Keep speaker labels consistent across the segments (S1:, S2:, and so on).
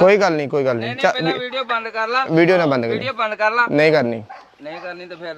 S1: ਕੋਈ ਗੱਲ ਨਹੀਂ ਕੋਈ ਗੱਲ
S2: ਨਹੀਂ।
S1: ਨਹੀਂ
S2: ਨਹੀਂ ਪਹਿਲਾਂ ਵੀਡੀਓ ਬੰਦ ਕਰ ਲਾ।
S1: ਵੀਡੀਓ ਨਾ ਬੰਦ ਕਰੀ
S2: ਵੀਡੀਓ ਬੰਦ ਕਰ ਲਾ।
S1: ਨਹੀਂ ਕਰਨੀ।
S2: ਨਹੀਂ ਕਰਨੀ ਤਾਂ ਫਿਰ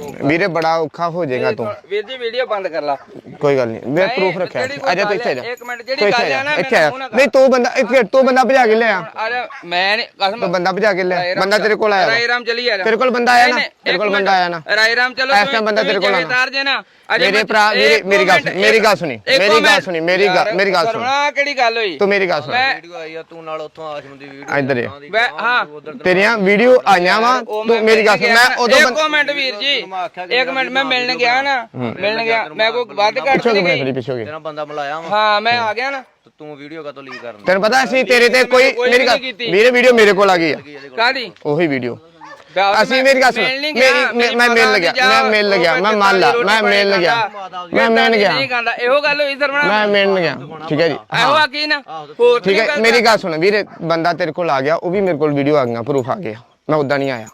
S1: ਵੀਰੇ ਬੜਾ ਔਖਾ ਹੋ ਜਾਏਗਾ ਤੂੰ।
S2: ਵੀਰ ਜੀ ਵੀਡੀਓ ਬੰਦ ਕਰ ਲਾ।
S1: ਕੋਈ ਗੱਲ ਨਹੀਂ ਮੈਂ ਪ੍ਰੂਫ ਰੱਖਿਆ। ਅਜਾ ਤੂੰ ਇੱਥੇ ਜਾ।
S2: ਇੱਕ ਮਿੰਟ, ਜਿਹੜੀ ਗੱਲ
S1: ਆ,
S2: ਨਾ,
S1: ਆ ਨਹੀਂ ਤੂੰ ਬੰਦਾ ਇੱਥੇ ਤੂੰ ਬੰਦਾ ਭਜਾ ਕੇ ਲਿਆ
S2: ਆ। ਜਾ ਮੈਂ ਨਹੀਂ ਕਸਮ
S1: ਤੂੰ ਬੰਦਾ ਭਜਾ ਕੇ
S2: ਰਾਮ
S1: ਬੰਦਾ ਤੇਰੇ ਕੋਲ ਆਇਆ।
S2: ਰਾਏ ਰਾਮ ਚਲੀ ਆ ਜਾ।
S1: ਤੇਰੇ ਕੋਲ ਬੰਦਾ ਆਇਆ ਨਾ ਤੇਰੇ
S2: ਇੱਕ
S1: ਕੋਲ। ਬੰਦਾ ਆਇਆ ਨਾ।
S2: ਰਾਏ ਰਾਮ ਚਲੋ
S1: ਇਸ time ਬੰਦਾ ਤੇਰੇ ਕੋਲ ਆਉਣਾ।
S2: ਤਾਰ ਜੇ ਨਾ। ਅਜੇ
S1: ਮੇਰੇ ਭਰਾ ਮੇਰੇ
S2: ਇੱਕ
S1: ਮੇਰੀ ਗੱਲ ਮੇਰੀ ਗੱਲ ਸੁਣੀ
S2: ਇੱਕ
S1: ਮੇਰੀ ਗੱਲ। ਸੁਣੀ ਮੇਰੀ ਗੱਲ ਮੇਰੀ ਗੱਲ ਸੁਣ।
S2: ਸਰਵਣਾ ਕਿਹੜੀ ਗੱਲ ਹੋਈ?
S1: ਤੂੰ ਮੇਰੀ ਗੱਲ ਸੁਣ।
S2: ਮੈਂ
S3: ਵੀਡੀਓ ਆਈ ਆ ਤੂੰ ਨਾਲ ਉੱਥੋਂ ਆਸ਼ਮ ਦੀ ਵੀਡੀਓ
S1: ਇੱਧਰ ਹੀ।
S2: ਮੈਂ ਹਾਂ।
S1: ਤੇਰੀਆਂ ਵੀਡੀਓ ਆਈਆਂ ਵਾ ਤੂੰ ਮੇਰੀ ਗੱਲ ਸੁਣ। ਮੈਂ ਉਦੋਂ
S2: ਇੱਕ ਮਿੰਟ ਵੀਰ ਜੀ। ਇੱਕ ਮਿੰਟ ਮੈਂ ਮਿਲਣ ਗਿਆ ਨਾ। ਮਿਲਣ ਗਿਆ। ਮੈਂ ਕੋਈ ਵੱਧ ਘੱਟ
S1: ਪਿੱਛੋਂ
S2: ਨਹੀਂ।
S1: ਕਿਵੇਂ
S2: ਗਈ
S1: ਖੜੀ ਪਿੱਛੋਂ ਕੀ
S3: ਤੇਰਾ ਬੰਦਾ ਮਿਲਾਇਆ ਵਾ।
S2: ਹਾਂ ਮੈਂ ਆ ਗਿਆ ਨਾ।
S3: ਤੇ ਤੂੰ ਵੀਡੀਓ ਕਦੋਂ ਲੀਕ ਕਰਨਾ?
S1: ਤੈਨੂੰ ਪਤਾ ਅਸੀਂ ਤੇਰੇ ਤੇ ਕੋਈ ਮੇਰੀ ਗੱਲ। ਵੀਰੇ ਵੀਡੀਓ ਮੇਰੇ ਕੋਲ ਆ ਗਈ ਆ।
S2: ਕਾਦੀ
S1: ਉਹੀ ਵੀਡੀਓ। ਅਸੀਂ ਮੇਰੀ ਗੱਲ ਸੁਣ। ਮੇਰੀ ਮੈਂ- ਮਿਲ ਗਿਆ। ਮੈਂ ਮਿਲ ਗਿਆ। ਮੈਂ ਮੰਨ ਲਾ। ਮੈਂ ਮਿਲ ਗਿਆ। ਮੈਂ ਮਿਲ ਗਿਆ।
S2: ਨਹੀਂ ਕਹਿੰਦਾ ਇਹੋ ਗੱਲ ਹੋਈ ਸਰਵਣਾ
S1: ਮੈਂ ਮਿਲ ਗਿਆ। ਠੀਕ ਹੈ ਜੀ।
S2: ਇਹੋ ਆ ਕੀ ਨਾ। ਹੋਰ
S1: ਠੀਕ ਹੈ। ਮੇਰੀ ਗੱਲ ਸੁਣ। ਵੀਰੇ ਬੰਦਾ ਤੇਰੇ ਕੋਲ ਆ ਗਿਆ। ਉਹ ਵੀ ਮੇਰੇ ਕੋਲ ਵੀਡੀਓ ਆ ਗਈਆਂ। ਪ੍ਰੂਫ ਆ ਗਿਆ ਮੈਂ ਉਦਾਂ ਨਹੀਂ ਆਇਆ।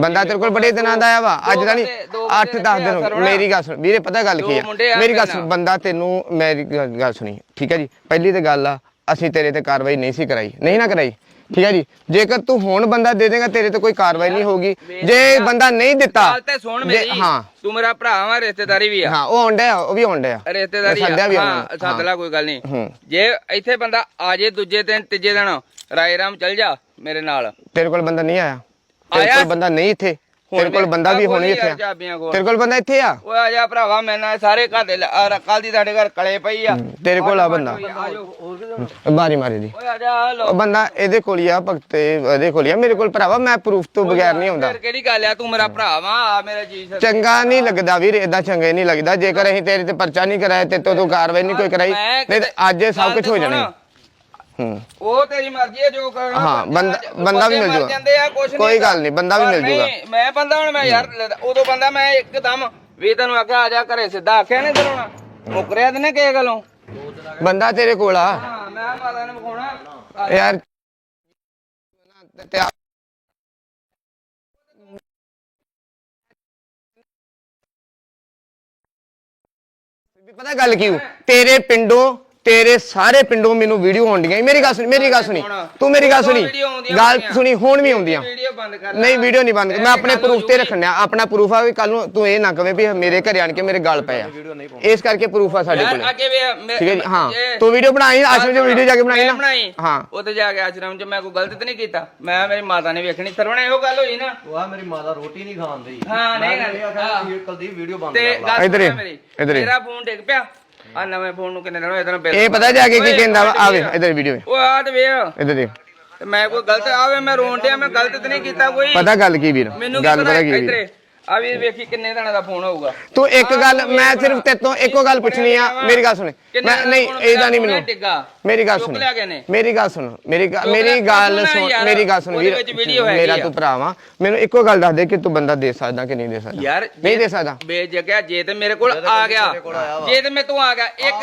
S1: ਬੰਦਾ ਤੇਰੇ ਕੋਲ ਬੜੇ ਦਿਨਾਂ ਦਾ ਆਇਆ ਵਾ। ਅੱਜ ਦਾ ਨਹੀਂ
S2: ਬੰਦੇ- ਦੋ
S1: 8
S2: ਬੰਦੇ
S1: 10 ਦਿਨ ਹੋ ਗਏ। ਮੇਰੀ ਗੱਲ ਸੁਣ। ਵੀਰੇ ਪਤਾ ਗੱਲ ਕੀ ਆ? ਮੇਰੀ ਗੱਲ ਸੁਣ। ਬੰਦਾ ਤੈਨੂੰ ਮੇਰੀ ਗੱਲ ਸੁਣੀ। ਠੀਕ ਹੈ ਜੀ? ਪਹਿਲੀ ਤੇ ਗੱਲ ਆ ਅਸੀਂ ਤੇਰੇ ਤੇ ਕਾਰਵਾਈ ਨਹੀਂ ਸੀ ਕਰਾਈ। ਨਹੀਂ ਨਾ ਕਰਾਈ। ਠੀਕ ਹੈ ਜੀ? ਜੇਕਰ ਤੂੰ ਹੁਣ ਬੰਦਾ ਦੇ ਦੇਗਾ ਤੇਰੇ ਤੇ ਕੋਈ ਕਾਰਵਾਈ ਨਹੀਂ ਹੋਗੀ ਜੇ ਬੰਦਾ ਨਹੀਂ ਦਿੱਤਾ
S2: ਗੱਲ ਤੇ ਸੁਣ
S1: ਜੇ-
S2: ਮੇਰੀ।
S1: ਹਾਂ।
S2: ਤੂੰ ਮੇਰਾ ਭਰਾ ਵਾ ਰਿਸ਼ਤੇਦਾਰੀ ਵੀ ਆ।
S1: ਹਾਂ ਉਹ ਆਉਂਦਾ ਆ ਉਹ ਵੀ ਆਉਂਦਾ ਆ
S2: ਰਿਸ਼ਤੇਦਾਰੀ
S1: ਸੱਦਿਆ ਵੀ।
S2: ਹਾਂ ਸੱਦ ਲੈ ਕੋਈ ਗੱਲ ਨਹੀਂ। ਜੇ ਇੱਥੇ ਬੰਦਾ ਆ ਜੇ ਦੂਜੇ ਦਿਨ ਤੀਜੇ ਦਿਨ ਰਾਏ ਰਾਮ ਚੱਲ ਜਾ ਮੇਰੇ ਨਾਲ।
S1: ਤੇਰੇ ਕੋਲ ਬੰਦਾ ਨਹੀਂ ਆਇਆ। ਤੇਰੇ
S2: ਆਇਆ?
S1: ਕੋਲ ਬੰਦਾ ਨਹੀਂ ਇੱਥੇ। ਤੇਰੇ ਕੋਲ ਬੰਦਾ ਵੀ ਹੁਣ ਇੱਥੇ ਆ। ਤੇਰੇ ਕੋਲ ਬੰਦਾ ਇੱਥੇ ਆ?
S2: ਓਏ ਆ ਜਾ ਭਰਾਵਾ ਮੈਂ ਨਾ ਸਾਰੇ ਘਰ ਦੇ ਕੱਲ ਦੀ ਤੁਹਾਡੇ ਘਰ ਕਲੇ ਪਈ ਆ।
S1: ਤੇਰੇ ਕੋਲ ਆ ਬੰਦਾ। ਬਾਰੀ ਮਾਰੀ ਦੀ।
S2: ਓਏ ਆ ਜਾ ਲੋ
S1: ਉਹ ਬੰਦਾ ਇਹਦੇ ਕੋਲ ਹੀ ਆ ਭਗਤੇ ਇਹਦੇ ਕੋਲ ਹੀ ਆ। ਮੇਰੇ ਕੋਲ ਭਰਾਵਾ ਮੈਂ ਪ੍ਰੂਫ ਤੋਂ ਬਗੈਰ ਨਹੀਂ ਆਉਂਦਾ।
S2: ਫਿਰ ਕਿਹੜੀ ਗੱਲ ਆ? ਤੂੰ ਮੇਰਾ ਭਰਾ ਵਾ ਆ ਮੇਰਾ ਜੀ ਸਰ
S1: ਚੰਗਾ ਨਹੀਂ ਲੱਗਦਾ ਵੀਰ ਇਦਾਂ ਚੰਗਾ ਨਹੀਂ ਲੱਗਦਾ। ਜੇਕਰ ਅਸੀਂ ਤੇਰੇ ਤੇ ਪਰਚਾ ਨਹੀਂ ਕਰਾਇਆ ਤੇ ਤੂੰ ਕਾਰਵਾਈ ਨਹੀਂ ਕੋਈ ਕਰਾਈ ਨਹੀਂ ਤੇ ਅੱਜ ਇਹ ਸਭ ਕੁਝ
S2: ਤੇ
S1: ਹੋ। ਜਾਣਾ। ਹੂੰ।
S2: ਉਹ ਤੇਰੀ ਮਰਜ਼ੀ ਹੈ ਜੋ ਕਰਨਾ
S1: ਹਾਂ, ਬੰਦਾ- ਵੀ ਮਿਲ
S2: ਮਰ
S1: ਜੂਗਾ।
S2: ਜਾਂਦੇ ਆ ਕੁਛ
S1: ਕੋਈ ਗੱਲ ਨਹੀਂ, ਬੰਦਾ ਵੀ
S2: ਪਰ
S1: ਮਿਲ ਜੂਗਾ।
S2: ਨਹੀਂ, ਮੈਂ ਬੰਦਾ ਹੁਣ ਮੈਂ ਯਾਰ ਉਦੋਂ ਬੰਦਾ ਮੈਂ ਇੱਕਦਮ ਵੀ ਤੈਨੂੰ ਆਖਿਆ ਆ ਜਾ ਘਰੇ ਸਿੱਧਾ ਆਖਿਆ ਨਹੀਂ ਤੈਨੂੰ ਮੁਕਰਿਆ ਤੇ ਨਾ ਕਿਸੇ ਗੱਲੋਂ।
S1: ਬੰਦਾ ਤੇਰੇ ਕੋਲ ਆ।
S2: ਹਾਂ ਮੈਂ ਮਾਤਾ ਨੂੰ ਵਿਖਾਉਣਾ।
S1: ਯਾਰ ਤੇ ਆ- ਵੀ ਪਤਾ ਗੱਲ ਕੀ ਹੋਈ? ਤੇਰੇ ਪਿੰਡੋਂ ਤੇਰੇ ਸਾਰੇ ਪਿੰਡੋਂ ਮੈਨੂੰ ਵੀਡੀਓ ਆਉਂਦੀਆਂ। ਮੇਰੀ ਗੱਲ ਸੁਣੀ ਮੇਰੀ ਗੱਲ ਸੁਣੀ। ਤੂੰ ਮੇਰੀ ਗੱਲ ਸੁਣੀ। ਗੱਲ। ਸੁਣੀ ਹੁਣ ਵੀ ਆਉਂਦੀਆਂ।
S2: ਵੀਡੀਓ ਬੰਦ ਕਰ
S1: ਨਹੀਂ ਵੀਡੀਓ ਨਹੀਂ ਬੰਦ। ਮੈਂ ਆਪਣੇ ਪ੍ਰੂਫ ਤੇ ਰੱਖਣਾ ਆਪਣਾ ਪ੍ਰੂਫ ਆ ਵੀ ਕੱਲ ਨੂੰ ਤੂੰ ਇਹ ਨਾ ਕਵੇਂ ਵੀ ਮੇਰੇ ਘਰੇ ਆਣ ਕੇ ਮੇਰੇ ਗਲ ਪਏ ਆ। ਇਸ ਕਰਕੇ ਪ੍ਰੂਫ ਆ ਸਾਡੇ ਕੋਲ। ਠੀਕ ਹੈ ਜੀ? ਹਾਂ। ਤੂੰ ਵੀਡੀਓ ਬਣਾਈ ਆਸ਼ਰਮ ਚ ਵੀਡੀਓ ਜਾ ਕੇ ਬਣਾਈ ਨਾ। ਹਾਂ।
S2: ਉੱਥੇ ਜਾ ਕੇ ਆਸ਼ਰਮ ਚ ਮੈਂ ਕੋਈ ਗਲਤ ਤੇ ਨਹੀਂ ਕੀਤਾ। ਮੈਂ ਮੇਰੀ ਮਾਤਾ ਨੇ ਵੇਖਣੀ। ਸਰਵਣਾ ਇਹੋ ਗੱਲ ਹੋਈ ਨਾ।
S3: ਉਹ ਆ ਮੇਰੀ ਮਾਤਾ ਰੋਟੀ ਨਹੀਂ ਖਾਂਦੀ
S2: ਹਾਂ, ਨਹੀਂ।
S3: ਵੀ ਕੁਲਦੀਪ ਵੀਡੀਓ ਬੰਦ
S2: ਤੇ
S3: ਕਰ ਲਾ।
S1: ਇੱਧਰ ਇੱਧਰ।
S2: ਮੇਰਾ ਫੋਨ ਡਿੱਗ ਪਿਆ। ਆ ਨਵੇਂ ਫੋਨ ਨੂੰ ਕਿੰਨੇ ਹੋਏ ਤੈਨੂੰ ਬਿੱਲ
S1: ਇਹ ਪਤਾ ਜਾ ਕੇ ਕੀ ਕਹਿੰਦਾ ਵਾ? ਆਵੇ ਇਧਰ ਵੀਡੀਓ
S2: ਉਹ ਆ ਤੇ ਵੇ
S1: ਇਧਰ ਦੇ
S2: ਤੇ ਮੈਂ ਕੋਈ ਗਲਤ ਆਵੇ ਮੈਂ ਰੋਣ ਡਿਆ ਮੈਂ ਗਲਤ ਤੇ ਨਹੀਂ ਕੀਤਾ ਕੋਈ
S1: ਪਤਾ ਗੱਲ ਕੀ ਵੀਰ?
S2: ਮੈਨੂੰ
S1: ਗੱਲ
S2: ਪਤਾ
S1: ਕੀ ਵੀਰ?
S2: ਇੱਧਰੇ। ਆ ਵੀ ਵੇਖੀ ਕਿੰਨੇ ਦਿਨਾਂ ਦਾ ਫੋਨ ਹੋਊਗਾ।
S1: ਤੂੰ ਇੱਕ ਗੱਲ ਮੈਂ ਸਿਰਫ ਤੇਤੋਂ ਇੱਕੋ ਗੱਲ ਪੁੱਛਣੀ ਆ ਮੇਰੀ ਗੱਲ ਸੁਣ। ਮੈਂ ਨਹੀਂ ਇਹਦਾ ਨਹੀਂ ਮੈਨੂੰ। ਮੇਰੀ ਗੱਲ ਸੁਣ। ਮੇਰੀ ਗੱਲ ਸੁਣ। ਮੇਰੀ ਮੇਰੀ ਗੱਲ
S2: ਸੁਣ
S1: ਮੇਰੀ ਗੱਲ ਸੁਣ ਵੀਰ। ਮੇਰਾ। ਤੂੰ ਭਰਾਵਾ ਮੈਨੂੰ ਇੱਕੋ ਗੱਲ ਦੱਸ ਦੇ ਕਿ ਤੂੰ ਬੰਦਾ ਦੇ ਸਕਦਾ ਕਿ ਨਹੀਂ ਦੇ ਸਕਦਾ।
S2: ਯਾਰ
S1: ਨਹੀਂ ਦੇ ਸਕਦਾ।
S2: ਬੇਜਗਿਆ ਜੇ ਤੇ ਮੇਰੇ ਕੋਲ ਆ ਗਿਆ। ਜੇ ਤੇ ਮੈਂ ਤੂੰ ਆ ਗਿਆ ਇੱਕ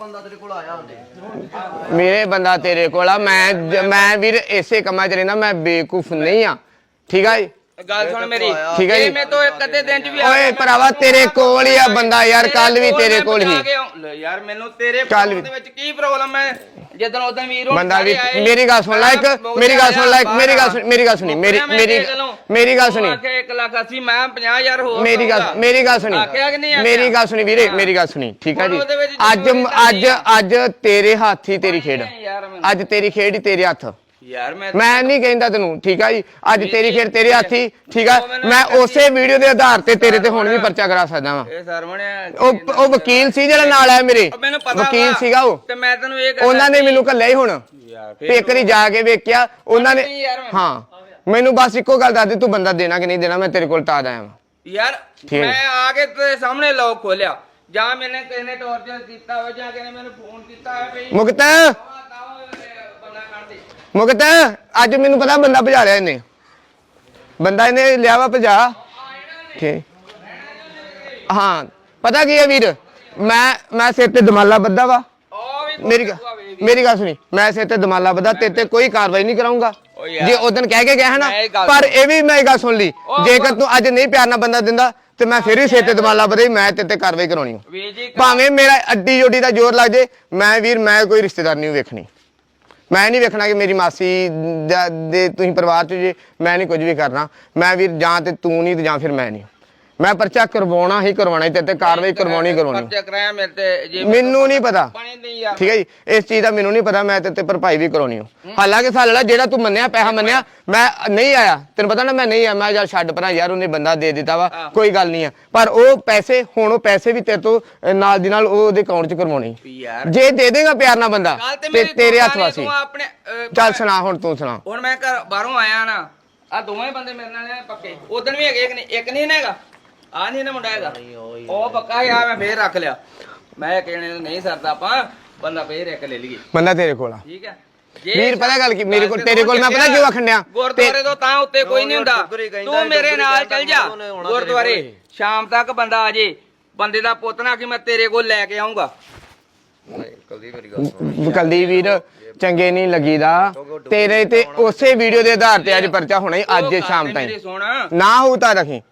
S3: ਬੰਦਾ ਤੇਰੇ ਕੋਲ ਆਇਆ ਹੁੰਦੇ।
S1: ਮੇਰੇ ਬੰਦਾ ਤੇਰੇ ਕੋਲ ਆ। ਮੈਂ ਮੈਂ ਵੀਰ ਇਸੇ ਕੰਮਾਂ 'ਚ ਰਹਿਣਾ ਮੈਂ ਬੇਕੂਫ ਨਹੀਂ ਆ। ਠੀਕ ਆ ਜੀ?
S2: ਗੱਲ ਸੁਣ ਮੇਰੀ
S1: ਠੀਕ ਹੈ
S2: ਜੇ
S1: ਜੀ।
S2: ਮੈਂ ਤੋਂ ਇੱਕ ਅੱਧੇ ਦਿਨ ਚ ਵੀ ਆ
S1: ਓਏ ਭਰਾਵਾ ਤੇਰੇ ਕੋਲ ਹੀ ਆ ਬੰਦਾ ਯਾਰ ਕੱਲ ਵੀ ਤੇਰੇ ਕੋਲ ਹੀ।
S2: ਲੈ ਯਾਰ ਮੈਨੂੰ ਤੇਰੇ
S1: ਕੱਲ੍ਹ ਵੀ-
S2: ਦੇ ਵਿੱਚ ਕੀ ਪ੍ਰੋਬਲਮ ਹੈ ਜਦੋਂ ਉਦੋਂ ਵੀਰ ਹੋਣ
S1: ਬੰਦਾ ਵੀ
S2: ਸਾਰੇ ਆਏ,
S1: ਮੇਰੀ ਗੱਲ ਸੁਣ ਲੈ ਇੱਕ ਮੇਰੀ ਗੱਲ ਸੁਣ ਲੈ ਇੱਕ ਮੇਰੀ ਗੱਲ ਸੁਣ ਮੇਰੀ ਗੱਲ ਸੁਣੀ ਮੇਰੀ
S2: ਮੈਂ
S1: ਮੇਰੀ। ਮੇਰੀ ਗੱਲ
S2: ਤੂੰ
S1: ਸੁਣੀ
S2: ਆਖਿਆ ਇੱਕ ਲੱਖ ਅੱਸੀ ਮੈਂ 50000 ਹੋਰ
S1: ਮੇਰੀ ਗੱਲ
S2: ਦਊਂਗਾ।
S1: ਮੇਰੀ ਗੱਲ ਸੁਣੀ
S2: ਆਖਿਆ ਕਿ ਨਹੀਂ ਆਖਿਆ?
S1: ਮੇਰੀ ਗੱਲ ਸੁਣੀ ਵੀਰੇ
S2: ਹਾਂ।
S1: ਮੇਰੀ ਗੱਲ ਸੁਣੀ ਠੀਕ
S2: ਹੁਣ
S1: ਜੀ
S2: ਉਹਦੇ ਵਿੱਚ
S1: ਅੱਜ
S2: ਜ਼ਰੂਰੀ
S1: ਅੱਜ ਅੱਜ ਤੇਰੇ ਹੱਥ ਹੀ ਤੇਰੀ ਖੇਡ
S2: ਨਹੀਂ ਯਾਰ ਮੈਨੂੰ-
S1: ਅੱਜ ਤੇਰੀ ਖੇਡ ਹੀ ਤੇਰੇ ਹੱਥ
S2: ਯਾਰ ਮੈਂ
S1: ਮੈਂ ਨਹੀਂ ਕਹਿੰਦਾ ਤੈਨੂੰ ਠੀਕ ਆ ਜੀ? ਅੱਜ ਤੇਰੀ ਖੇਡ ਤੇਰੇ ਹੱਥ ਹੀ ਠੀਕ ਆ? ਮੈਂ ਉਸੇ ਵੀਡੀਓ ਦੇ ਆਧਾਰ ਤੇ ਤੇਰੇ ਤੇ ਹੁਣ ਵੀ ਪਰਚਾ ਕਰਾ ਸਕਦਾ ਵਾਂ।
S2: ਇਹ ਸਰਵਣੇ
S1: ਉਹ ਉਹ ਵਕੀਲ ਸੀ ਜਿਹੜਾ ਨਾਲ ਆਇਆ ਮੇਰੇ। ਵਕੀਲ। ਸੀਗਾ ਉਹ।
S2: ਤੇ ਮੈਂ ਤੈਨੂੰ ਇਹ
S1: ਉਹਨਾਂ ਨੇ ਮੈਨੂੰ ਘੱਲਿਆ ਹੀ ਹੁਣ। ਵਾਰੀ ਜਾ ਕੇ ਵੇਖਿਆ ਉਹਨਾਂ ਨੇ ਹਾਂ। ਮੈਨੂੰ ਬਸ ਇੱਕੋ ਗੱਲ ਦੱਸ ਦੇ ਤੂੰ ਬੰਦਾ ਦੇਣਾ ਕਿ ਨਹੀਂ ਦੇਣਾ ਮੈਂ ਤੇਰੇ ਕੋਲ ਤਾਂ ਆਇਆ ਵਾਂ।
S2: ਯਾਰ। ਮੈਂ ਆ ਕੇ ਤੇਰੇ ਸਾਹਮਣੇ ਲੋਕ ਖੋਲਿਆ। ਜਾਂ ਮੈਨੇ ਕਿਸੇ ਨੇ ਟੌਰਚਰ ਕੀਤਾ ਹੋਵੇ ਜਾਂ ਕਿਸੇ ਨੇ ਮੈਨੂੰ ਫੋਨ ਕੀਤਾ ਹੋਵੇ ਭਈ
S1: ਮੁਕਤ
S2: ਆਹ ਤਾਂ ਉਹ ਬੰਦਾ ਕੱਢ ਦੇ
S1: ਮੁਕਤ ਅੱਜ ਮੈਨੂੰ ਪਤਾ ਬੰਦਾ ਭਜਾ ਲਿਆ ਇਹਨੇ। ਬੰਦਾ ਇਹਨੇ ਲਿਆ ਵਾ ਭਜਾ। ਠੀਕ। ਹਾਂ ਪਤਾ ਕੀ ਹੈ ਵੀਰ? ਮੈਂ ਮੈਂ ਸਿਰ ਤੇ ਦਮਾਲਾ ਬੱਧਾ ਵਾ। ਮੇਰੀ ਗੱਲ ਮੇਰੀ ਗੱਲ ਸੁਣੀ। ਮੈਂ ਸਿਰ ਤੇ ਦਮਾਲਾ ਬੱਧਾ ਤੇ ਤੇ ਕੋਈ ਕਾਰਵਾਈ ਨਹੀਂ ਕਰਾਉਂਗਾ। ਜੇ ਉਦੋਂ ਕਹਿ ਕੇ ਗਿਆ ਹੈ ਨਾ ਪਰ ਇਹ ਵੀ ਮੈਂ ਇਹ ਗੱਲ ਸੁਣ ਲਈ। ਜੇਕਰ ਤੂੰ ਅੱਜ ਨਹੀਂ ਪਿਆਰ ਨਾਲ ਬੰਦਾ ਦਿੰਦਾ ਤੇ ਮੈਂ ਫਿਰ ਵੀ ਸਿਰ ਤੇ ਦਮਾਲਾ ਬੱਧੇ ਮੈਂ ਤੇ ਤੇ ਕਾਰਵਾਈ ਕਰਾਉਣੀ ਭਾਵੇਂ ਮੇਰਾ ਅੱਡੀ ਜੋਡੀ ਦਾ ਜ਼ੋਰ ਲੱਗ ਜੇ ਮੈਂ ਵੀਰ ਮੈਂ ਕੋਈ ਰਿਸ਼ਤੇਦਾਰ ਨਹੀਂ ਵੇਖਣੀ। ਮੈਂ ਨਹੀਂ ਵੇਖਣਾ ਕਿ ਮੇਰੀ ਮਾਸੀ ਦਾ- ਦੇ ਤੁਸੀਂ ਪਰਿਵਾਰ ਚ ਜੇ ਮੈਂ ਨਹੀਂ ਕੁਝ ਵੀ ਕਰਨਾ। ਮੈਂ ਵੀਰ ਜਾਂ ਤੇ ਤੂੰ ਨਹੀਂ ਤੇ ਜਾਂ ਫਿਰ ਮੈਂ ਨਹੀਂ। ਮੈਂ ਪਰਚਾ ਕਰਵਾਉਣਾ ਹੀ ਕਰਵਾਉਣਾ ਤੇ ਤੇ ਕਾਰਵਾਈ ਕਰਵਾਉਣੀ ਕਰਵਾਉਣੀ।
S2: ਪਰਚਾ ਕਰਾਇਆ ਮੇਰੇ ਤੇ ਜੇ
S1: ਮੈਨੂੰ ਨਹੀਂ ਪਤਾ।
S2: ਪਾਣੀ ਨਹੀਂ ਯਾਰ।
S1: ਠੀਕ ਹੈ ਜੀ ਇਸ ਚੀਜ਼ ਦਾ ਮੈਨੂੰ ਨਹੀਂ ਪਤਾ ਮੈਂ ਤੇ ਤੇ ਭਰਪਾਈ ਵੀ ਕਰਾਉਣੀ ਹੋ ਹਾਲਾਂਕਿ ਸਾਲੜਾ ਜਿਹੜਾ ਤੂੰ ਮੰਨਿਆ ਪੈਸਾ ਮੰਨਿਆ ਮੈਂ ਨਹੀਂ ਆਇਆ। ਤੈਨੂੰ ਪਤਾ ਨਾ ਮੈਂ ਨਹੀਂ ਆਇਆ ਮੈਂ ਜਾਂ ਛੱਡ ਪਰਾਂ ਯਾਰ ਉਹਨੇ ਬੰਦਾ ਦੇ ਦਿੱਤਾ ਵਾ ਕੋਈ ਗੱਲ ਨਹੀਂ ਆ। ਪਰ ਉਹ ਪੈਸੇ ਹੁਣ ਉਹ ਪੈਸੇ ਵੀ ਤੇਰੇ ਤੋਂ ਨਾਲ ਦੀ ਨਾਲ ਉਹ ਉਹਦੇ ਅਕਾਊਂਟ 'ਚ ਕਰਵਾਉਣੇ
S2: ਯਾਰ।
S1: ਜੇ ਦੇ ਦੇਗਾ ਪਿਆਰ ਨਾਲ ਬੰਦਾ
S2: ਤੇ
S1: ਤੇਰੇ ਹੱਥ ਵਾਸੀ। ਚੱਲ ਸੁਣਾ ਹੁਣ ਤੂੰ ਸੁਣਾ।
S2: ਹੁਣ ਮੈਂ ਘਰ ਬਾਹਰੋਂ ਆਇਆ ਨਾ ਆ ਦੋਵੇਂ ਬੰਦੇ ਮੇਰੇ ਨਾਲ ਪੱਕੇ। ਉਦੋਂ ਵੀ ਹੈਗੇ ਇੱਕ ਨਹੀਂ ਇੱਕ ਨਹੀਂ ਹੈਗਾ। ਆ ਨਹੀਂ ਨਾ ਮੁੰਡਾ ਹੈਗਾ ਉਹ ਪੱਕਾ ਯਾਰ ਮੈਂ ਫੇਰ ਰੱਖ ਲਿਆ। ਮੈਂ ਕਹਿਣੇ ਨੂੰ ਨਹੀਂ ਸਰਦਾ ਆਪਾਂ ਬੰਦਾ ਫੇਰ ਇੱਕ ਲੈ ਲਈਏ।
S1: ਬੰਦਾ ਤੇਰੇ ਕੋਲ ਆ।
S2: ਠੀਕ ਹੈ।
S1: ਵੀਰ, ਪਤਾ ਗੱਲ ਕੀ, ਮੇਰੇ ਕੋਲ- ਤੇਰੇ ਕੋਲ ਮੈਂ ਪਤਾ ਕਿਉਂ ਆਖਣ ਡਿਆ?
S2: ਗੁਰਦੁਆਰੇ ਤੋਂ ਤਾਂ ਉੱਤੇ ਕੋਈ ਨਹੀਂ ਹੁੰਦਾ। ਤੂੰ ਮੇਰੇ ਨਾਲ ਚੱਲ ਜਾ। ਗੁਰਦੁਆਰੇ। ਸ਼ਾਮ ਤੱਕ ਬੰਦਾ ਆ ਜੇ। ਬੰਦੇ ਦਾ ਪੁੱਤ ਨਾ ਕਿ ਮੈਂ ਤੇਰੇ ਕੋਲ ਲੈ ਕੇ ਆਉਂਗਾ
S1: ਕਲਦੀ ਵੀਰ ਚੰਗੇ ਨਹੀਂ ਲੱਗੀਦਾ। ਤੇਰੇ ਤੇ ਉਸੇ ਵੀਡੀਓ ਦੇ ਆਧਾਰ ਤੇ ਅੱਜ ਪਰਚਾ ਹੋਣਾ ਹੀ ਅੱਜ ਸ਼ਾਮ ਤਾਈਂ। ਨਾ ਹੋਊ ਤਾਂ ਰੱਖੀ।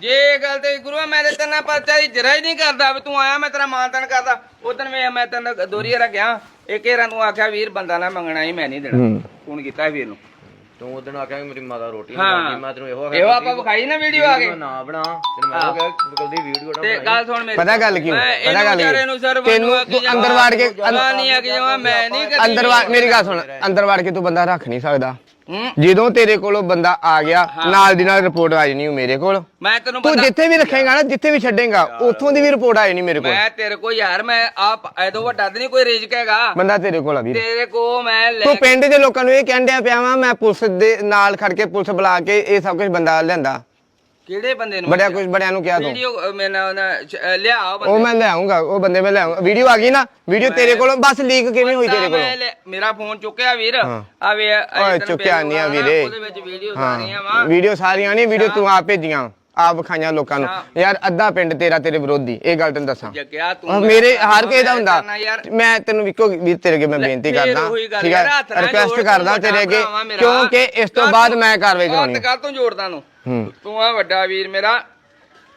S2: ਜੇ ਇਹ ਗੱਲ ਤੇ ਗੁਰੂ ਮੈਂ ਤੇ ਤੇਨਾਂ ਪਰਚਾ ਦੀ ਜਰਾ ਹੀ ਨਹੀਂ ਕਰਦਾ ਵੀ ਤੂੰ ਆਇਆ ਮੈਂ ਤੇਰਾ ਮਾਨਤਨ ਕਰਦਾ। ਉਦੋਂ ਵੇ ਮੈਂ ਤੈਨੂੰ ਦੋਰੀ ਰੱਖਿਆ ਇੱਕ ਏਰਾਂ ਤੂੰ ਆਖਿਆ ਵੀਰ ਬੰਦਾ ਨਾ ਮੰਗਣਾ ਹੀ ਮੈਂ ਨਹੀਂ ਦੇਣਾ। ਫੋਨ ਕੀਤਾ ਵੀਰ ਨੂੰ।
S3: ਤੂੰ ਨਾਲ ਆਖਿਆ ਕਿ ਮੇਰੀ ਮਾਤਾ ਰੋਟੀ ਨਹੀਂ
S2: ਹਾਂ।
S3: ਖਾਂਦੀ ਮੈਂ ਤੈਨੂੰ ਇਹੋ
S2: ਇਹੋ ਆਪਾਂ ਵਿਖਾਈ ਨਾ ਵੀਡੀਓ ਆ ਕੇ।
S3: ਨਾ ਬਣਾ ਤੈਨੂੰ ਮੈਂ ਉਹ ਕਿਹਾ ਕਦੀ ਵੀਡੀਓ ਨਾ
S2: ਤੇ ਗੱਲ ਸੁਣ ਮੇਰੀ
S1: ਪਤਾ ਗੱਲ। ਕੀ ਹੋਈ?
S2: ਮੈਂ
S1: ਪਤਾ ਗੱਲ ਕੀ
S2: ਵਿਚਾਰੇ ਨੂੰ ਸਰ
S1: ਤੈਨੂੰ ਤੂੰ ਅੰਦਰ ਵਾੜ ਕੇ
S2: ਅੰਦਰ ਨਹੀਂ ਆ ਕਿ ਜਮਾ ਮੈਂ ਨਹੀਂ ਕਦੀ
S1: ਅੰਦਰ ਵਾੜ ਮੇਰੀ ਗੱਲ ਸੁਣ ਅੰਦਰ ਵਾੜ ਕੇ ਤੂੰ ਬੰਦਾ ਰੱਖ ਨਹੀਂ ਸਕਦਾ। ਜਦੋਂ ਤੇਰੇ ਕੋਲੋਂ ਬੰਦਾ ਆ ਗਿਆ ਨਾਲ ਦੀ ਨਾਲ ਰਿਪੋਰਟ ਆ ਜਾਣੀ ਮੇਰੇ ਕੋਲ।
S2: ਮੈਂ ਤੈਨੂੰ
S1: ਤੂੰ ਜਿੱਥੇ ਵੀ ਰੱਖੇਗਾ ਨਾ ਜਿੱਥੇ ਵੀ ਛੱਡੇਗਾ ਉੱਥੋਂ ਦੀ ਵੀ ਰਿਪੋਰਟ ਆ ਜਾਣੀ ਮੇਰੇ ਕੋਲ।
S2: ਮੈਂ ਤੇਰੇ ਕੋ ਯਾਰ ਮੈਂ ਆਪ ਐਦੋਂ ਵੱਡਾ ਤੇ ਨਹੀਂ ਕੋਈ ਰਿਜਕ ਹੈਗਾ।
S1: ਬੰਦਾ ਤੇਰੇ ਕੋਲ ਆ ਵੀਰ।
S2: ਤੇਰੇ ਕੋ ਮੈਂ ਲੈ
S1: ਤੂੰ ਪਿੰਡ ਦੇ ਲੋਕਾਂ ਨੂੰ ਇਹ ਕਹਿੰਦਿਆ ਪਿਆ ਵਾਂ ਮੈਂ ਪੁਲਿਸ ਦੇ ਨਾਲ ਖੜ ਕੇ ਪੁਲਿਸ ਬੁਲਾ ਕੇ ਇਹ ਸਭ ਕੁਝ ਬੰਦਾ ਲਿਆਂਦਾ।
S2: ਕਿਹੜੇ ਬੰਦੇ ਨੂੰ
S1: ਬੜਿਆ ਕੁਝ ਬੜਿਆਂ ਨੂੰ ਕਿਹਾ ਤੂੰ।
S2: ਵੀਡੀਓ ਮੈਂ ਨਾ ਨਾ ਚ- ਅ, ਲਿਆ ਉਹ
S1: ਮੈਂ ਲੈ ਆਉਂਗਾ ਉਹ ਬੰਦੇ ਮੈਂ ਲੈ ਆਉਂਗਾ ਵੀਡੀਓ ਆ ਗਈ ਨਾ ਵੀਡੀਓ ਤੇਰੇ ਕੋਲੋਂ ਬਸ ਲੀਕ ਕਿਵੇਂ ਹੋਈ ਤੇਰੇ ਕੋਲੋਂ?
S2: ਮੇਰਾ ਫੋਨ ਚੁੱਕਿਆ ਵੀਰ। ਆ ਵੇ
S1: ਚੁੱਕਿਆ ਨਹੀਂ ਆ ਵੀਰੇ।
S2: ਉਹਦੇ ਵਿੱਚ ਵੀਡੀਓ ਸਾਰੀਆਂ ਵਾ।
S1: ਵੀਡੀਓ ਸਾਰੀਆਂ ਨਹੀਂ ਵੀਡੀਓ ਤੂੰ ਆਪ ਭੇਜੀਆਂ। ਆਪ ਵਿਖਾਈਆਂ ਲੋਕਾਂ ਨੂੰ। ਯਾਰ ਅੱਧਾ ਪਿੰਡ ਤੇਰਾ ਤੇਰੇ ਵਿਰੋਧੀ ਇਹ ਗੱਲ ਤੈਨੂੰ ਦੱਸਾਂ।
S2: ਜੱਗਿਆ ਤੂੰ
S1: ਆਹ ਮੇਰੇ ਹਰ ਕਿਸੇ ਦਾ ਹੁੰਦਾ। ਮੈਂ ਤੈਨੂੰ ਇੱਕੋ ਵੀਰ ਤੇਰੇ ਅੱਗੇ ਮੈਂ ਬੇਨਤੀ ਕਰਦਾ। ਠੀਕ ਹੈ?
S2: ਜੋੜ
S1: ਕਰਦਾ ਤੇਰੇ ਅੱਗੇ। ਕਿਉਂਕਿ ਇਸ ਤੋਂ ਬਾਅਦ ਮੈਂ ਕਾਰਵਾਈ ਕਰਾਉਣੀ
S2: ਕਰ ਤੂੰ ਜੋੜਦਾ ਨੂੰ ਤੂੰ ਆ ਵੱਡਾ ਵੀਰ ਮੇਰਾ।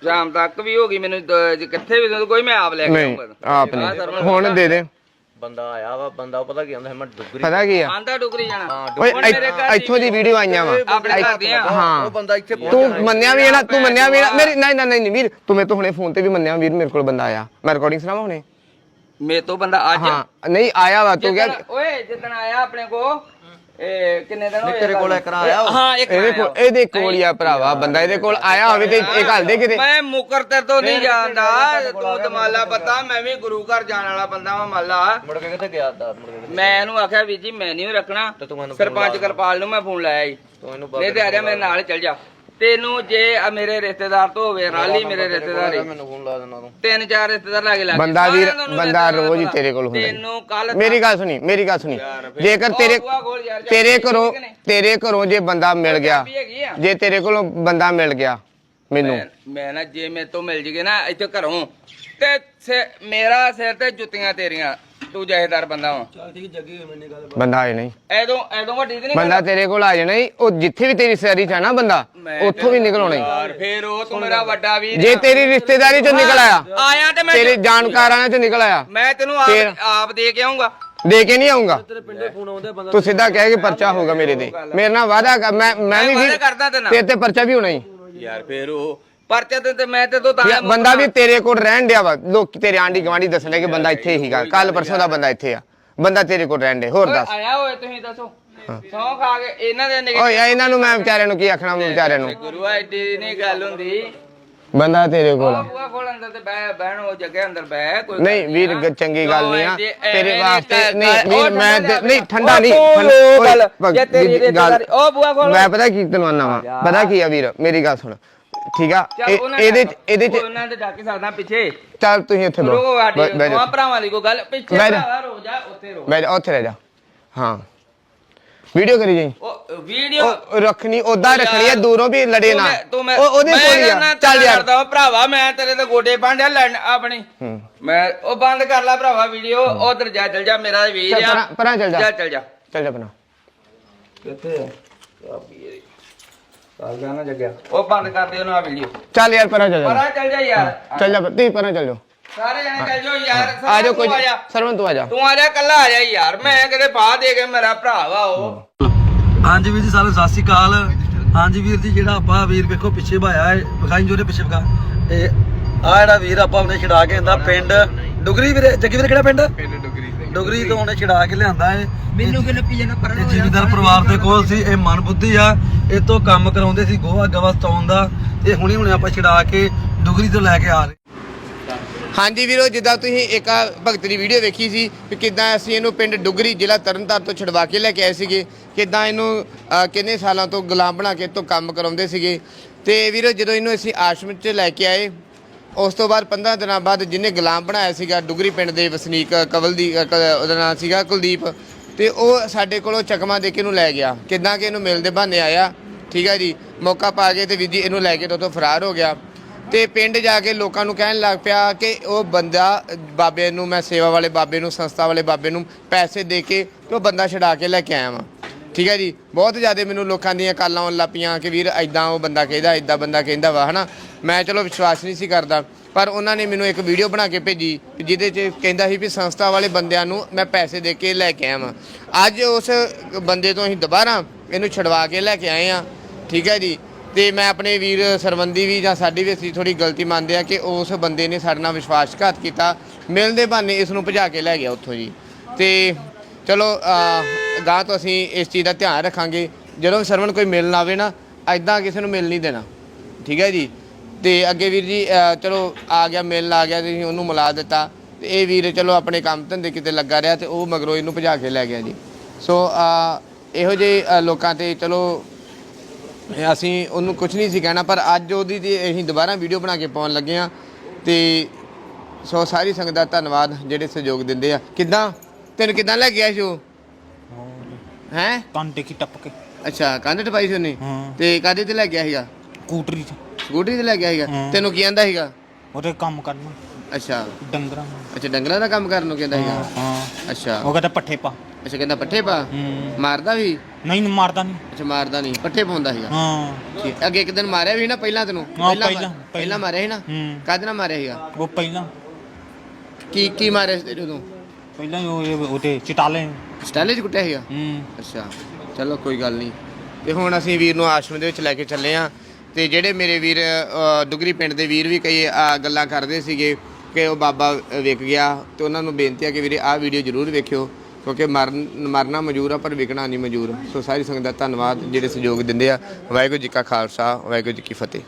S2: ਸ਼ਾਮ ਤੱਕ ਵੀ ਹੋ ਗਈ ਮੈਨੂੰ ਕਿੱਥੇ ਵੀ ਕੋਈ ਮੈਂ ਆਪ ਲੈ ਕੇ ਆਉਂਗਾ
S1: ਆਪ ਨਹੀਂ। ਹੁਣ ਦੇ। ਦੇ।
S3: ਬੰਦਾ ਆਇਆ ਵਾ ਬੰਦਾ ਪਤਾ ਕੀ ਹੈ ਮੈਂ ਡੁੱਗਰੀ
S1: ਪਤਾ ਕੀ ਆ?
S2: ਆਂਦਾ ਡੁਗਰੀ ਜਾਣਾ।
S3: ਹਾਂ,
S1: ਓਏ ਇੱਥ- ਇੱਥੋਂ ਦੀ ਵੀਡੀਓ ਆਈਆਂ ਵਾ।
S2: ਆਪਣੇ ਘਰ ਦੀਆਂ।
S1: ਹਾਂ।
S3: ਉਹ ਬੰਦਾ ਇੱਥੇ ਪਹੁੰਚ
S1: ਤੂੰ ਮੰਨਿਆ ਵੀ ਹੈ ਨਾ ਤੂੰ ਮੰਨਿਆ ਵੀ ਹੈ ਨਾ। ਮੇਰੀ ਨਹੀਂ ਨਹੀਂ ਨਹੀਂ ਵੀਰ ਤੂੰ ਮੇਰੇ ਤੋਂ ਹੁਣੇ ਫੋਨ ਤੇ ਵੀ ਮੰਨਿਆ ਵੀਰ ਮੇਰੇ ਕੋਲ ਬੰਦਾ ਆਇਆ। ਮੈਂ ਰਿਕਾਰਡਿੰਗ ਸੁਣਾਵਾਂ ਹੁਣੇ?
S2: ਮੇਰੇ ਤੋਂ ਬੰਦਾ ਅੱਜ?
S1: ਹਾਂ। ਨਹੀਂ ਆਇਆ ਵਾ ਤੂੰ
S2: ਜਿੱਦਣ-
S1: ਕਿਹਾ
S2: ਓਏ ਜਿੱਦਣ ਆਇਆ ਆਪਣੇ ਕੋ ਇਹ ਕਿੰਨੇ ਦਿਨ ਹੋਏ
S3: ਤੇਰੇ ਕੋਲ ਇੱਕ ਨਾ ਆਇਆ
S2: ਹਾਂ ਇੱਕ
S1: ਇਹਦੇ
S2: ਆਇਆ
S1: ਕੋਲ ਇਹਦੇ ਕੋਲ ਹੀ ਆ ਭਰਾਵਾ ਬੰਦਾ ਇਹਦੇ ਕੋਲ ਆਇਆ ਹੋਵੇ ਤੇ ਇਹ ਘੱਲ ਦੇ ਕਿਤੇ।
S2: ਮੈਂ ਮੁਕਰ ਤੇ ਤੋਂ ਨਹੀਂ ਜਾਂਦਾ ਤੂੰ ਦਮਾਲਾ ਪਤਾ ਮੈਂ ਵੀ ਗੁਰੂ ਘਰ ਜਾਣ ਵਾਲਾ ਬੰਦਾ ਵਾਂ ਮਾਲਾ।
S3: ਮੁੜ ਕੇ ਕਿੱਥੇ ਗਿਆ ਦਾ ਮੁੜ ਕੇ ਕਿੱਥੇ-
S2: ਮੈਂ ਇਹਨੂੰ ਆਖਿਆ ਜੀ ਮੈਂ ਨਹੀਂ ਰੱਖਣਾ। ਸਰਪੰਚ। ਕਿਰਪਾਲ ਨੂੰ ਮੈਂ ਫੋਨ ਲਾਇਆ ਜੀ।
S3: ਤੂੰ ਇਹਨੂੰ
S2: ਨਹੀਂ ਤੇ ਆ ਜਾ ਮੇਰੇ ਨਾਲ ਚੱਲ ਜਾ। ਤੈਨੂੰ ਜੇ ਆ ਮੇਰੇ ਰਿਸ਼ਤੇਦਾਰ ਤੋਂ ਹੋਵੇ ਰਾਲੀ ਮੇਰੇ ਰਿਸ਼ਤੇਦਾਰ। ਹੀ।
S3: ਮੈਨੂੰ ਫੋਨ ਲਾ ਦੇਣਾ ਤੂੰ।
S2: ਤਿੰਨ ਚਾਰ ਰਿਸ਼ਤੇਦਾਰ ਲਾਗੇ ਲੱਗ।
S1: ਬੰਦਾ ਵੀਰ ਬੰਦਾ ਰੋਜ਼ ਹੀ ਤੇਰੇ ਕੋਲ ਹੁੰਦਾ
S2: ਤੈਨੂੰ ਕੱਲ
S1: ਮੇਰੀ ਗੱਲ ਸੁਣੀ ਮੇਰੀ ਗੱਲ ਸੁਣੀ। ਜੇਕਰ ਤੇਰੇ ਤੇਰੇ ਘਰੋਂ ਤੇਰੇ ਘਰੋਂ ਜੇ ਬੰਦਾ ਮਿਲ ਗਿਆ
S2: ਹੈਗੀ ਆ।
S1: ਜੇ ਤੇਰੇ ਕੋਲੋਂ ਬੰਦਾ ਮਿਲ ਗਿਆ ਮੈਨੂੰ।
S2: ਮੈਂ- ਮੈਂ ਨਾ ਜੇ ਮੇਰੇ ਤੋਂ ਮਿਲ ਜਗੇ ਨਾ ਇੱਥੇ ਘਰੋਂ ਤੇ ਸਿ- ਮੇਰਾ ਸਿਰ ਤੇ ਜੁੱਤੀਆਂ ਤੇਰੀਆਂ। ਤੂੰ ਜਹੇਦਾਰ ਬੰਦਾ ਵਾਂ।
S1: ਬੰਦਾ ਆਏ ਨਹੀਂ।
S2: ਐਦੋਂ ਐਦੋਂ ਵੱਡੀ ਤੇ ਨਹੀਂ
S1: ਬੰਦਾ ਤੇਰੇ ਕੋਲ ਆ ਜਾਣਾ ਹੀ ਉਹ ਜਿੱਥੇ ਵੀ ਤੇਰੀ ਸੈਰੀ ਚ ਆ ਨਾ ਬੰਦਾ
S2: ਮੈਂ
S1: ਉੱਥੋਂ ਵੀ ਨਿਕਲ ਆਉਣਾ।
S2: ਯਾਰ ਫੇਰ ਉਹ ਤੂੰ ਮੇਰਾ ਵੱਡਾ ਵੀਰ
S1: ਜੇ। ਤੇਰੀ ਰਿਸ਼ਤੇਦਾਰੀ ਚੋਂ ਨਿਕਲ ਆਇਆ
S2: ਆਇਆ ਤੇ ਮੈਂ
S1: ਤੇਰੇ ਜਾਣਕਾਰਾਂ ਚੋਂ ਨਿਕਲ ਆਇਆ
S2: ਮੈਂ ਤੈਨੂੰ
S1: ਫੇਰ?
S2: ਆਪ ਆਪ ਦੇ ਕੇ ਆਉਂਗਾ
S1: ਦੇ ਕੇ ਨਹੀਂ ਆਉਂਗਾ ਤੂੰ ਸਿੱਧਾ ਕਹਿ ਕੇ ਪਰਚਾ ਹੋਗਾ ਮੇਰੇ ਤੇ। ਮੇਰੇ ਨਾਲ ਵਾਦਾ ਕਰ ਮੈਂ ਮੈਂ ਵੀ
S2: ਵਾਅਦਾ ਕਰਦਾ ਤੇਰੇ ਨਾਲ।
S1: ਤੇਰੇ ਤੇ ਪਰਚਾ ਵੀ ਹੋਣਾ ਹੀ।
S2: ਯਾਰ ਫੇਰ ਉਹ ਪਰਚੇ ਤੇ ਤੇ ਮੈਂ ਤੇ ਤੋਂ ਤਾਂ
S1: ਯਾਰ, ਬੰਦਾ ਵੀ ਤੇਰੇ ਕੋਲ ਰਹਿਣ ਡਿਆ ਵਾ। ਲੋਕ ਤੇਰੇ ਆਂਢੀ ਗਵਾਂਢੀ ਦੱਸਣੇ ਕਿ ਬੰਦਾ ਇੱਥੇ ਹੀਗਾ। ਕੱਲ ਪਰਸੋਂ ਦਾ ਬੰਦਾ ਇੱਥੇ ਆ। ਬੰਦਾ ਤੇਰੇ ਕੋਲ ਰਹਿਣ ਡੇ ਹੋਰ
S2: ਓਏ,
S1: ਦੱਸ।
S2: ਆਇਆ ਹੋਏ ਤੁਸੀਂ ਦੱਸੋ। ਸੌ ਖਾ ਕੇ ਇਹਨਾਂ ਦੇ ਨਿਕ
S1: ਓਏ ਯਾਰ ਇਹਨਾਂ ਨੂੰ ਮੈਂ ਵਿਚਾਰਿਆਂ ਨੂੰ ਕੀ ਆਖਣਾ ਮੈਂ ਵਿਚਾਰਿਆਂ ਨੂੰ।
S2: ਗੁਰੂ ਐਡੀ ਨਹੀਂ ਗੱਲ ਹੁੰਦੀ।
S1: ਬੰਦਾ ਤੇਰੇ ਕੋਲ ਆ।
S2: ਬੂਆ ਖੋਲ ਅੰਦਰ ਤੇ ਬਹਿ ਬਹਿਣ ਉਹ ਜਗ੍ਹਾ ਅੰਦਰ ਬਹਿ ਕੋਈ ਗੱਲ
S1: ਨਹੀਂ ਵੀਰ ਗ- ਚੰਗੀ ਗੱਲ ਨਹੀਂ ਆ। ਤੇਰੇ ਵਾਸਤੇ
S2: ਗੱਲ-
S1: ਨਹੀਂ ਵੀਰ ਮੈਂ ਤੇ- ਨਹੀਂ ਠੰਡਾ ਨਹੀਂ। ਠੰਡਾ- ਓਏ,
S2: ਗੱਲ, ਤੇਰੀ
S1: ਵੀਰ,
S2: ਰਿਸ਼ਤੇਦਾਰੀ- ਉਹ ਬੂਆ ਖੋਲ।
S1: ਮੈਂ ਪਤਾ ਕੀ ਤੈਨੂੰ ਆਨਾ ਵਾ। ਪਤਾ ਕੀ ਆ ਵੀਰ? ਮੇਰੀ ਗੱਲ ਸੁਣ। ਠੀਕ ਆ?
S2: ਚੱਲ
S1: ਇਹ-
S2: ਉਹਨਾਂ
S1: ਇਹਦੇ ਚ ਇਹਦੇ ਚ
S2: ਉਹਨਾਂ ਦੇ ਡਾਕੇ ਸਕਦਾ ਪਿੱਛੇ।
S1: ਚੱਲ ਤੁਸੀਂ ਇੱਥੇ ਬਹਿ
S2: ਦੋਵਾਂ
S1: ਜਾ
S2: ਭਰਾਵਾਂ ਦੀ ਕੋਈ ਗੱਲ। ਪਿੱਛੇ
S1: ਬਹਿ ਜਾ।
S2: ਭਰਾਵਾ ਰੋ ਜਾ ਉੱਥੇ ਰੋ।
S1: ਜਾ ਉੱਥੇ ਰਹਿ ਜਾ। ਹਾਂ। ਵੀਡੀਓ ਕਰੀ ਜਾਈ।
S2: ਉਹ ਵੀਡੀਓ
S1: ਉਹ ਰੱਖਣੀ ਉਦਾਂ ਰੱਖਣੀ ਆ ਦੂਰੋਂ ਵੀ ਲੜੇ ਨਾ।
S2: ਤੂੰ ਮੈਂ
S1: ਉਹ ਉਹਦੇ ਕੋਲ ਹੀ ਆ। ਚੱਲ ਯਾਰ।
S2: ਕਰਦਾ ਭਰਾਵਾ ਮੈਂ ਤੇਰੇ ਤੇ ਗੋਡੇ ਪਾਂਡਿਆ ਲੜਨ ਆਪਣੀ।
S1: ਹੂੰ।
S2: ਮੈਂ ਉਹ ਬੰਦ ਕਰ ਲੈ ਭਰਾਵਾ ਵੀਡੀਓ। ਉਧਰ ਜਾ ਚੱਲ ਜਾ ਮੇਰਾ ਵੀਰ ਆ।
S1: ਪਰਾਂ- ਪਰਾਂ ਚੱਲ ਜਾ।
S2: ਜਾ ਚੱਲ ਜਾ।
S1: ਚੱਲ ਜਾ ਬਣਾ
S2: ਕਿੱਥੇ ਆ? ਕਾਲ ਜਾਣਾ ਜੱਗਿਆ। ਉਹ ਬੰਦ ਕਰ ਦੇ ਉਹਨਾਂ ਆ ਵੀਡੀਓ
S1: ਚੱਲ ਯਾਰ ਪਰਾਂ ਚੱਲ ਜਾ।
S2: ਪਰਾਂ ਚੱਲ ਜਾ ਯਾਰ।
S1: ਚੱਲ ਜਾ ਤੀ ਪਰਾਂ ਚੱਲ ਜਾ।
S2: ਸਾਰੇ ਜਣੇ ਚੱਲ ਜਾਓ ਯਾਰ
S1: ਆ ਜਾਓ ਕੋਈ
S2: ਤੂੰ ਆ ਜਾ।
S1: ਸਰਵਨ ਤੂੰ ਆ ਜਾ।
S2: ਤੂੰ ਆ ਜਾ ਕੱਲਾ ਆ ਜਾ ਯਾਰ। ਮੈਂ ਕਿਤੇ ਬਾਹ ਦੇ ਕੇ ਮੇਰਾ ਭਰਾ ਵਾ ਉਹ।
S4: ਹਾਂਜੀ ਵੀਰ ਜੀ ਸਾਰਿਆਂ ਨੂੰ ਸਤਿ ਸ਼੍ਰੀ ਅਕਾਲ। ਹਾਂਜੀ ਵੀਰ ਜੀ ਜਿਹੜਾ ਆਪਾਂ ਵੀਰ ਵੇਖੋ ਪਿੱਛੇ ਭਾਇਆ ਹੈ ਵਿਖਾਈ ਜੋਰੇ ਪਿੱਛੇ ਵਿਖਾ। ਇਹ ਆ ਜਿਹੜਾ ਵੀਰ ਆਪਾਂ ਉਹਨੇ ਛਡਾ ਕੇ ਆਂਦਾ ਪਿੰਡ। ਡੁਗਰੀ ਵੀਰੇ ਜੱਗੀ ਵੀਰੇ ਕਿਹੜਾ ਪਿੰਡ? ਪਿੰਡ ਡੁਗਰੀ। ਡੁਗਰੀ ਤੋਂ ਉਹਨੇ ਛਡਾ ਕੇ ਲਿਆਂਦਾ ਹੈ ਮੈਨੂੰ ਕਿਹਨੇ ਪੀਏ ਨਾ ਪਰ ਜ਼ਿਮੀਦਾਰ ਪਰਿਵਾਰ ਦੇ ਕੋਲ ਸੀ ਇਹ ਮਨ ਬੁੱਧੀ ਆ ਇਹ ਤੋਂ ਕੰਮ ਕਰਾਉਂਦੇ ਸੀ ਗੋਹਾ ਗਵਾ ਸਤਾਉਣ ਦਾ ਤੇ ਹੁਣੇ ਹੁਣੇ ਆਪਾਂ ਛਡਾ ਕੇ ਡੁਗਰੀ ਤੋਂ ਲੈ ਕੇ ਆ ਰਹੇ।
S1: ਹਾਂਜੀ ਵੀਰੋ ਜਿੱਦਾਂ ਤੁਸੀਂ ਇੱਕ ਭਗਤ ਦੀ ਵੀਡੀਓ ਵੇਖੀ ਸੀ ਕਿ ਕਿਦਾਂ ਅਸੀਂ ਇਹਨੂੰ ਪਿੰਡ ਡੁਗਰੀ ਜ਼ਿਲ੍ਹਾ ਤਰਨਤਾਰਨ ਤੋਂ ਛਡਵਾ ਕੇ ਲੈ ਕੇ ਆਏ ਸੀਗੇ। ਕਿਦਾਂ ਇਹਨੂੰ ਕਿੰਨੇ ਸਾਲਾਂ ਤੋਂ ਗੁਲਾਮ ਬਣਾ ਕੇ ਤੋਂ ਕੰਮ ਕਰਾਉਂਦੇ ਸੀਗੇ। ਤੇ ਵੀਰੋ ਜਦੋਂ ਇਹਨੂੰ ਅਸੀਂ ਆਸ਼ਰਮ 'ਚ ਲੈ ਕੇ ਆਏ ਉਸ ਤੋਂ ਬਾਅਦ 15 ਦਿਨਾਂ ਬਾਅਦ ਜਿਹਨੇ ਗੁਲਾਮ ਬਣਾਇਆ ਸੀਗਾ, ਡੁਗਰੀ ਪਿੰਡ ਦੇ ਵਸਨੀਕ ਕਵਲ ਦੀ ਕ- ਉਹਦਾ ਨਾਮ ਸੀਗਾ ਕੁਲਦੀਪ, ਤੇ ਉਹ ਸਾਡੇ ਕੋਲੋਂ ਚਕਮਾ ਦੇ ਕੇ ਇਹਨੂੰ ਲੈ ਗਿਆ। ਕਿਦਾਂ ਕਿ ਇਹਨੂੰ ਮਿਲਦੇ ਬਹਾਨੇ ਆਇਆ, ਠੀਕ ਹੈ ਜੀ, ਮੌਕਾ ਪਾ ਕੇ ਤੇ ਵੀਰ ਜੀ ਇਹਨੂੰ ਲੈ ਕੇ ਤੇ ਉੱਥੋਂ ਫਰਾਰ ਹੋ ਗਿਆ। ਤੇ ਪਿੰਡ ਜਾ ਕੇ ਲੋਕਾਂ ਨੂੰ ਕਹਿਣ ਲੱਗ ਪਿਆ ਕਿ ਉਹ ਬੰਦਾ, ਬਾਬੇ ਨੂੰ ਮੈਂ ਸੇਵਾ ਵਾਲੇ ਬਾਬੇ ਨੂੰ, ਸੰਸਥਾ ਵਾਲੇ ਬਾਬੇ ਨੂੰ ਪੈਸੇ ਦੇ ਕੇ ਤੇ ਉਹ ਬੰਦਾ ਛਡਾ ਕੇ ਲੈ ਕੇ ਆਇਆ ਵਾਂ। ਠੀਕ ਹੈ ਜੀ, ਬਹੁਤ ਜ਼ਿਆਦਾ ਮੈਨੂੰ ਲੋਕਾਂ ਦੀਆਂ ਕਾਲਾਂ ਆਉਣ ਲੱਪੀਆਂ ਕਿ ਵੀਰ ਐਦਾਂ ਉਹ ਬੰਦਾ ਕਹਿੰਦਾ ਐਦਾਂ ਬੰਦਾ ਕਹਿੰਦਾ ਵਾ, ਹਨਾ? ਮੈਂ ਚਲੋ ਵਿਸ਼ਵਾਸ ਨਹੀਂ ਸੀ ਕਰਦਾ, ਪਰ ਉਹਨਾਂ ਨੇ ਮੈਨੂੰ ਇੱਕ ਵੀਡੀਓ ਬਣਾ ਕੇ ਭੇਜੀ, ਜਿਹਦੇ 'ਚ ਕਹਿੰਦਾ ਸੀ ਵੀ ਸੰਸਥਾ ਵਾਲੇ ਬੰਦਿਆਂ ਨੂੰ ਮੈਂ ਪੈਸੇ ਦੇ ਕੇ ਲੈ ਕੇ ਆਇਆ ਵਾਂ ਅੱਜ ਉਸ ਬੰਦੇ ਤੋਂ ਅਸੀਂ ਦੁਬਾਰਾ ਇਹਨੂੰ ਛਡਵਾ ਕੇ ਲੈ ਕੇ ਆਏ ਆ ਠੀਕ ਹੈ ਜੀ? ਤੇ ਮੈਂ ਆਪਣੇ ਵੀਰ ਸਰਵੰਦੀ ਵੀ ਜਾਂ ਸਾਡੀ ਵੀ ਅਸੀਂ ਥੋੜੀ ਗਲਤੀ ਮੰਨਦੇ ਆ ਕਿ ਉਸ ਬੰਦੇ ਨੇ ਸਾਡੇ ਨਾਲ ਵਿਸ਼ਵਾਸਘਾਤ ਕੀਤਾ। ਮਿਲਦੇ ਬਹਾਨੇ ਇਸ ਨੂੰ ਭਜਾ ਕੇ ਲੈ ਗਿਆ ਉੱਥੋਂ ਜੀ। ਤੇ ਚਲੋ ਗਾਂ ਤੋਂ ਅਸੀਂ ਇਸ ਚੀਜ਼ ਦਾ ਧਿਆਨ ਰੱਖਾਂਗੇ। ਜਦੋਂ ਸਰਵਣ ਕੋਈ ਮਿਲਣ ਆਵੇ ਨਾ ਐਦਾਂ ਕਿਸੇ ਨੂੰ ਮਿਲ ਨਹੀਂ ਦੇਣਾ। ਠੀਕ ਹੈ ਜੀ? ਤੇ ਅੱਗੇ ਵੀਰ ਜੀ ਚਲੋ ਆ ਗਿਆ ਮਿਲਣ ਆ ਗਿਆ ਤੇ ਅਸੀਂ ਉਹਨੂੰ ਮਿਲਾ ਦਿੱਤਾ। ਤੇ ਇਹ ਵੀਰ ਚਲੋ ਆਪਣੇ ਕੰਮ ਧੰਦੇ ਕਿਤੇ ਲੱਗਾ ਰਿਹਾ ਤੇ ਉਹ ਮਗਰੋਂ ਇਹਨੂੰ ਭਜਾ ਕੇ ਲੈ ਗਿਆ ਜੀ। ਸੋ ਇਹੋ ਜਿਹੇ ਲੋਕਾਂ ਤੇ ਚਲੋ ਇਹ ਅਸੀਂ ਉਹਨੂੰ ਕੁਝ ਨਹੀਂ ਸੀ ਕਹਿਣਾ ਪਰ ਅੱਜ ਉਹਦੀ ਤੇ ਅਸੀਂ ਦੁਬਾਰਾ ਵੀਡੀਓ ਬਣਾ ਕੇ ਪਾਉਣ ਲੱਗੇ ਆ ਤੇ ਸੋ ਸਾਰੀ ਸੰਗਤ ਦਾ ਧੰਨਵਾਦ ਜਿਹੜੇ ਸਹਿਯੋਗ ਦਿੰਦੇ ਆ। ਕਿੱਦਾਂ? ਤੈਨੂੰ ਕਿੱਦਾਂ ਲੈ ਗਿਆ ਸ਼ੋ ਹੈ?
S5: ਕਾਂਟੇ ਕੀ ਟੱਪ ਕੇ।
S1: ਅੱਛਾ ਕੰਧ ਟਪਾਈ ਸੀ ਉਹਨੇ?
S5: ਹਾਂ।
S1: ਤੇ ਕਾਹਦੇ ਤੇ ਲੈ ਗਿਆ ਸੀਗਾ?
S5: ਕੂਟਰੀ ਚ।
S1: ਸਕੂਟਰੀ ਤੇ ਲੈ ਗਿਆ ਸੀਗਾ
S5: ਹਾਂ।
S1: ਤੈਨੂੰ ਕੀ ਆਂਦਾ ਸੀਗਾ?
S5: ਉਹਦੇ ਕੰਮ ਕਰਨਾ
S1: ਅੱਛਾ।
S5: ਡੰਗਰਾਂ ਨੂੰ।
S1: ਅੱਛਾ ਡੰਗਰਾਂ ਦਾ ਕੰਮ ਕਰਨ ਨੂੰ ਕਹਿੰਦਾ ਸੀਗਾ?
S5: ਹਾਂ
S1: ਅੱਛਾ।
S5: ਉਹ ਕਹਿੰਦਾ ਪੱਠੇ ਪਾ।
S1: ਅੱਛਾ ਕਹਿੰਦਾ ਪੱਠੇ ਪਾ?
S5: ਹੂੰ।
S1: ਮਾਰਦਾ ਵੀ?
S5: ਨਹੀਂ ਮਾਰਦਾ ਨਹੀਂ।
S1: ਅੱਛਾ ਮਾਰਦਾ ਨਹੀਂ। ਪੱਠੇ ਪਾਉਂਦਾ ਸੀਗਾ?
S5: ਹਾਂ।
S1: ਠੀਕ। ਅੱਗੇ ਇੱਕ ਦਿਨ ਮਾਰਿਆ ਵੀ ਨਾ ਪਹਿਲਾਂ ਤੈਨੂੰ?
S5: ਪਹਿਲਾਂ-
S1: ਪਹਿਲਾਂ ਮਾਰਿਆ ਸੀ ਨਾ?
S5: ਹੂੰ।
S1: ਕਾਹਦੇ ਨਾਲ ਮਾਰਿਆ ਸੀਗਾ?
S5: ਉਹ ਪਹਿਲਾਂ।
S1: ਕੀ ਕੀ ਮਾਰਿਆ ਸੀ ਤੈਨੂੰ ਉਦੋਂ
S5: ਪਹਿਲਾਂ ਹੀ ਉਹ ਇਹ- ਉਹਦੇ ਚਟਾਲੇ।
S1: ਸਟਾਲੇ ਚ ਕੁੱਟਿਆ ਸੀਗਾ?
S5: ਹੂੰ।
S1: ਅੱਛਾ। ਚਲੋ ਕੋਈ ਗੱਲ ਨਹੀਂ। ਤੇ ਹੁਣ ਅਸੀਂ ਵੀਰ ਨੂੰ ਆਸ਼ਰਮ ਦੇ ਵਿੱਚ ਲੈ ਕੇ ਚੱਲੇ ਆ। ਤੇ ਜਿਹੜੇ ਮੇਰੇ ਵੀਰ ਅ, ਪਿੰਡ ਦੇ ਵੀਰ ਵੀ ਕਈ ਗੱਲਾਂ ਕਰਦੇ ਸੀਗੇ ਕਿ ਉਹ ਬਾਬਾ ਵਿਕ ਗਿਆ ਤੇ ਉਹਨਾਂ ਨੂੰ ਬੇਨਤੀ ਆ ਕਿ ਵੀਰੇ ਆਹ ਵੀਡੀਓ ਜ਼ਰੂਰ ਵੇਖਿਓ ਕਿਉਂਕਿ ਮਰਨ ਮਰਨਾ ਮਨਜ਼ੂਰ ਆ ਪਰ ਵਿਕਣਾ ਨਹੀਂ ਮਨਜ਼ੂਰ ਸੋ ਸਾਰੀ ਸੰਗਤ ਦਾ ਧੰਨਵਾਦ ਜਿਹੜੇ ਸਹਿਯੋਗ ਦਿੰਦੇ ਆ। ਵਾਹਿਗੁਰੂ ਜੀ ਕਾ ਖਾਲਸਾ ਵਾਹਿਗੁਰੂ ਜੀ ਕੀ ਫਤਿਹ।